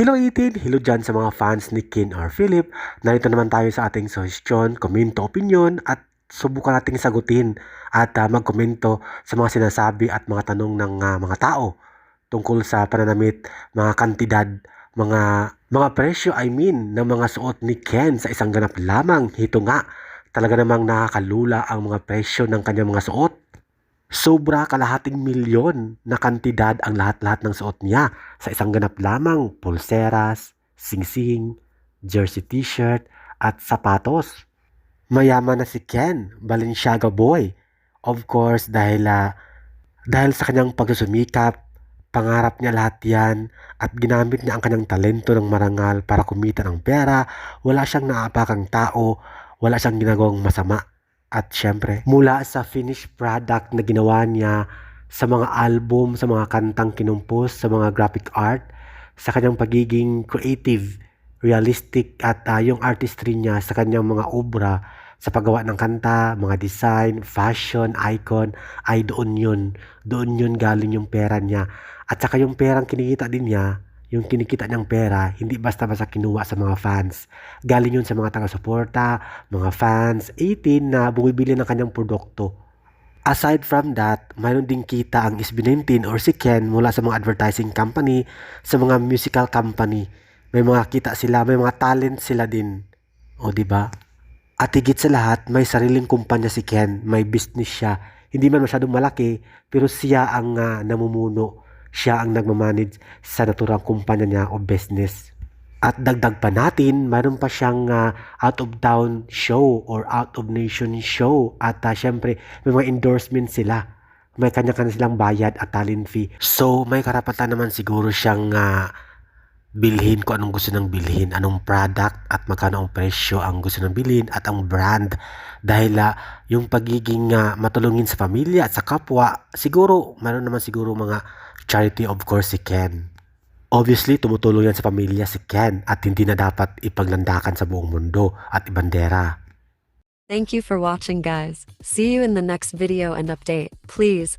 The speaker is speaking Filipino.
Hello 18! Hello dyan sa mga fans ni Kin or Philip. Narito naman tayo sa ating suggestion, komento, opinion at subukan nating sagutin at ah, magkomento sa mga sinasabi at mga tanong ng ah, mga tao tungkol sa pananamit, mga kantidad, mga mga presyo I mean ng mga suot ni Ken sa isang ganap lamang. Hito nga, talaga namang nakakalula ang mga presyo ng kanyang mga suot. Sobra kalahating milyon na kantidad ang lahat-lahat ng suot niya sa isang ganap lamang, pulseras, singsing, jersey t-shirt at sapatos. Mayaman na si Ken, Balenciaga boy. Of course, dahil, ah, dahil sa kanyang pagsusumikap, pangarap niya lahat yan at ginamit niya ang kanyang talento ng marangal para kumita ng pera. Wala siyang naapakang tao, wala siyang ginagawang masama. At syempre, mula sa finished product na ginawa niya sa mga album, sa mga kantang kinumpos, sa mga graphic art, sa kanyang pagiging creative, realistic at ah, yung artistry niya sa kanyang mga obra, sa paggawa ng kanta, mga design, fashion, icon, ay doon yun. Doon yun galing yung pera niya. At saka yung perang kinikita din niya, yung kinikita niyang pera, hindi basta-basta kinuha sa mga fans. Galing yun sa mga taga-suporta, mga fans, 18 na bumibili ng kanyang produkto. Aside from that, mayroon din kita ang SB19 or si Ken mula sa mga advertising company, sa mga musical company. May mga kita sila, may mga talent sila din. O ba? At higit sa lahat, may sariling kumpanya si Ken, may business siya. Hindi man masyadong malaki, pero siya ang ah, namumuno. Siya ang nagmamanage sa naturang kumpanya niya o business. At dagdag pa natin, mayroon pa siyang ah, out of town show or out of nation show. At ah, syempre, may mga endorsement sila. May kanya-kanya silang bayad at talent fee. So, may karapatan naman siguro siyang ah, bilhin kung anong gusto ng bilhin, anong product at magkano ang presyo ang gusto ng bilhin at ang brand. Dahil ah, yung pagiging ah, matulungin sa pamilya at sa kapwa, siguro, meron naman siguro mga charity of course si Ken. Obviously, tumutulong yan sa pamilya si Ken at hindi na dapat ipaglandakan sa buong mundo at ibandera. Thank you for watching guys. See you in the next video and update. Please,